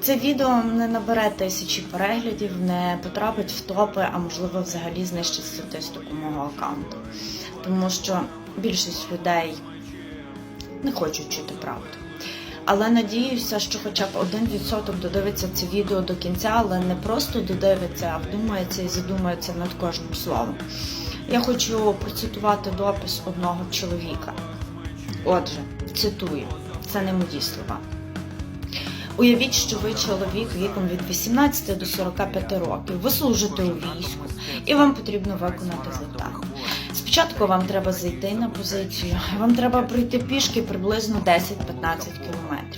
Це відео не набере тисячі переглядів, не потрапить в топи, а можливо взагалі знищить статистику мого аккаунту. Тому що більшість людей не хочуть чути правду. Але надіюся, що хоча б один відсоток додивиться це відео до кінця, але не просто додивиться, а вдумається і задумається над кожним словом. Я хочу процитувати допис одного чоловіка. Отже, цитую, це не мої слова. Уявіть, що ви чоловік віком від 18 до 45 років. Ви служите у війську і вам потрібно виконати завдання. Спочатку вам треба зайти на позицію, вам треба пройти пішки приблизно 10-15 кілометрів.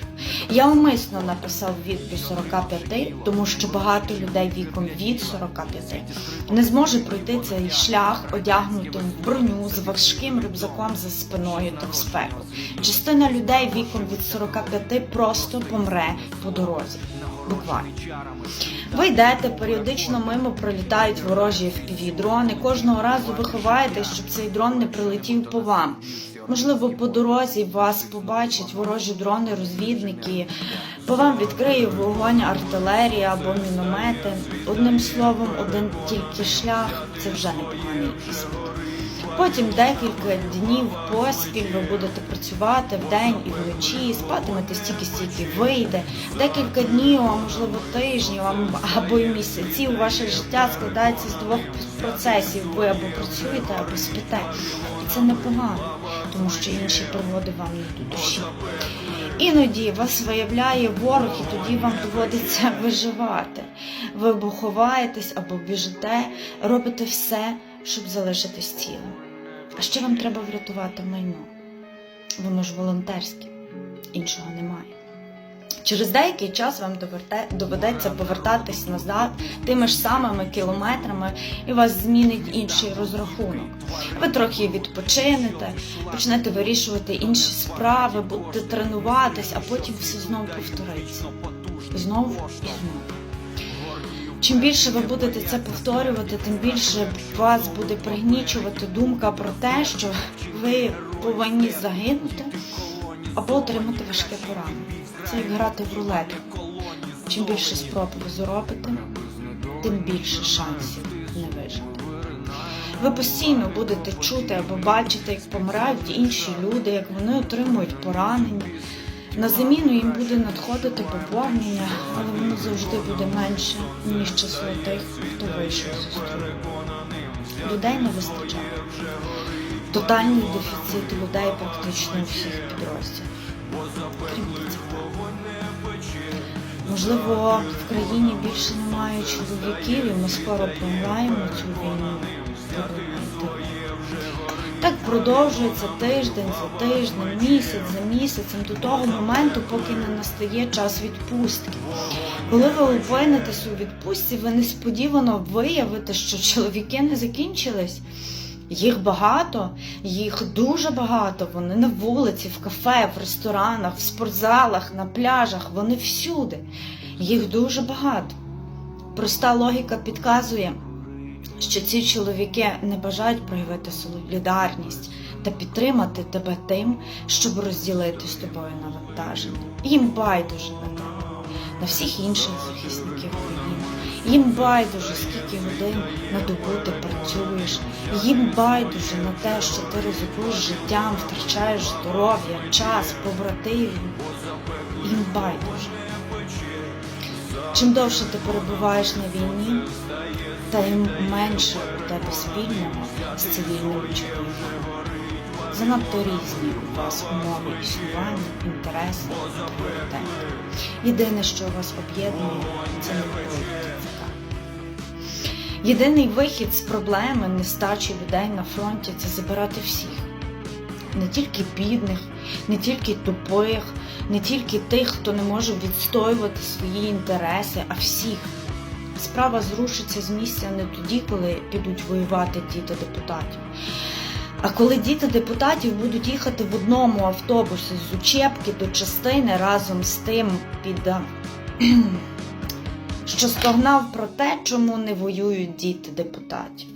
Я умисно написав вік до 45, тому що багато людей віком від 45 не зможе пройти цей шлях одягнутим в броню з важким рюкзаком за спиною та в спеку. Частина людей віком від 45 просто помре по дорозі. Буквально. Ви йдете, періодично мимо пролітають ворожі FPV-дрони. Кожного разу ви ховаєтесь, щоб цей дрон не прилетів по вам. Можливо, по дорозі вас побачать ворожі дрони, розвідники. По вам відкриє вогонь артилерія або міномети. Одним словом, один тільки шлях це вже непоганий іспит. Потім декілька днів поспіль ви будете працювати вдень і вночі, спатимете стільки, стільки вийде. Декілька днів, а можливо тижнів або й місяців ваше життя складається з двох процесів. Ви або працюєте, або спите. І це непогано, тому що інші пригоди вам не до душі. Іноді вас виявляє ворог, і тоді вам доводиться виживати. Ви або ховаєтесь, або біжите, робите все, щоб залишитись цілим. А ще вам треба врятувати майно. Воно ж волонтерське, іншого немає. Через деякий час вам доведеться повертатись назад тими ж самими кілометрами, і вас змінить інший розрахунок. Ви трохи відпочинете, почнете вирішувати інші справи, будете тренуватись, а потім все знову повториться. Знову і знову. Чим більше ви будете це повторювати, тим більше вас буде пригнічувати думка про те, що ви повинні загинути або отримати важке поранення. Це як грати в рулетку. Чим більше спроб ви зробите, тим більше шансів не вижити. Ви постійно будете чути або бачити, як помирають інші люди, як вони отримують поранення. На заміну їм буде надходити поповнення, але воно завжди буде менше, ніж число тих, хто вийшов зі строю. Людей не вистачає. Тотальний дефіцит людей практично у всіх підрозділах. Можливо, в країні більше немає чоловіків, і ми скоро програємо цю війну. Так продовжується тиждень за тижнем, місяць за місяцем до того моменту, поки не настає час відпустки. Коли ви опинитесь у відпустці, ви несподівано виявите, що чоловіки не закінчились. Їх багато, їх дуже багато. Вони на вулиці, в кафе, в ресторанах, в спортзалах, на пляжах, вони всюди. Їх дуже багато. Проста логіка підказує, що ці чоловіки не бажають проявити солідарність та підтримати тебе тим, щоб розділити з тобою навантаження. Їм байдуже на тебе, на всіх інших захисників України. Їм байдуже, скільки годин на добу ти працюєш. Їм байдуже на те, що ти ризикуєш життям, втрачаєш здоров'я, час, побратимів. Їм байдуже. Чим довше ти перебуваєш на війні, тим менше у тебе спільного з цивільними чоловіками. Занадто різні у вас умови існування, інтереси і пріоритети. Єдине, що вас об'єднує, це не Єдиний вихід з проблеми нестачі людей на фронті це забирати всіх. Не тільки бідних, не тільки тупих, не тільки тих, хто не може відстоювати свої інтереси, а всіх. Справа зрушиться з місця не тоді, коли підуть воювати діти депутатів. А коли діти депутатів будуть їхати в одному автобусі з учебки до частини разом з тим під що стогнав про те, чому не воюють діти депутатів.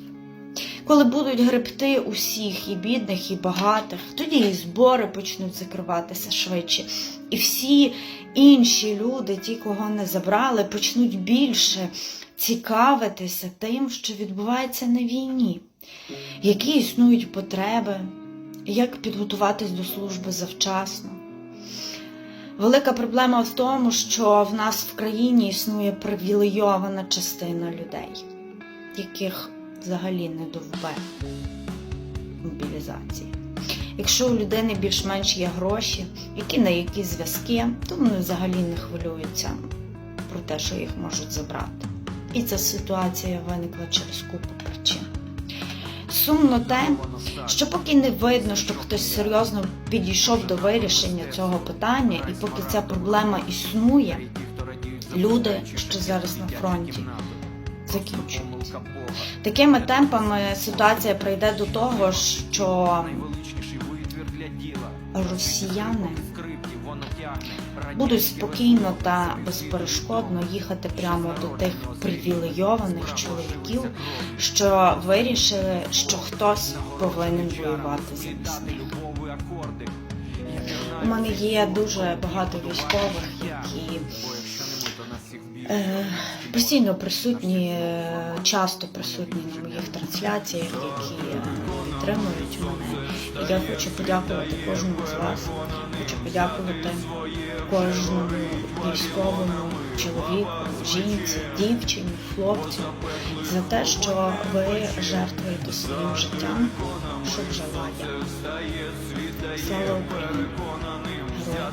Коли будуть гребти усіх, і бідних, і багатих, тоді і збори почнуть закриватися швидше. І всі інші люди, ті, кого не забрали, почнуть більше цікавитися тим, що відбувається на війні, які існують потреби, як підготуватись до служби завчасно. Велика проблема в тому, що в нас в країні існує привілейована частина людей, яких взагалі не довбе мобілізації. Якщо у людини більш-менш є гроші, які на які зв'язки, то вони взагалі не хвилюються про те, що їх можуть забрати. І ця ситуація виникла через купу причин. Сумно те, що поки не видно, щоб хтось серйозно підійшов до вирішення цього питання, і поки ця проблема існує, люди, що зараз на фронті, закінчуються. Такими темпами ситуація прийде до того, що росіяни будуть спокійно та безперешкодно їхати прямо до тих привілейованих чоловіків, що вирішили, що хтось повинен воювати замість них. У мене є дуже багато військових, які постійно присутні, е, часто присутні на моїх трансляціях, які е, підтримують мене. І я хочу подякувати кожному з вас. Хочу подякувати кожному військовому чоловіку, жінці, дівчині, хлопцю за те, що ви жертвуєте своїм життям, щоб жила я. Слава Україні! Героям!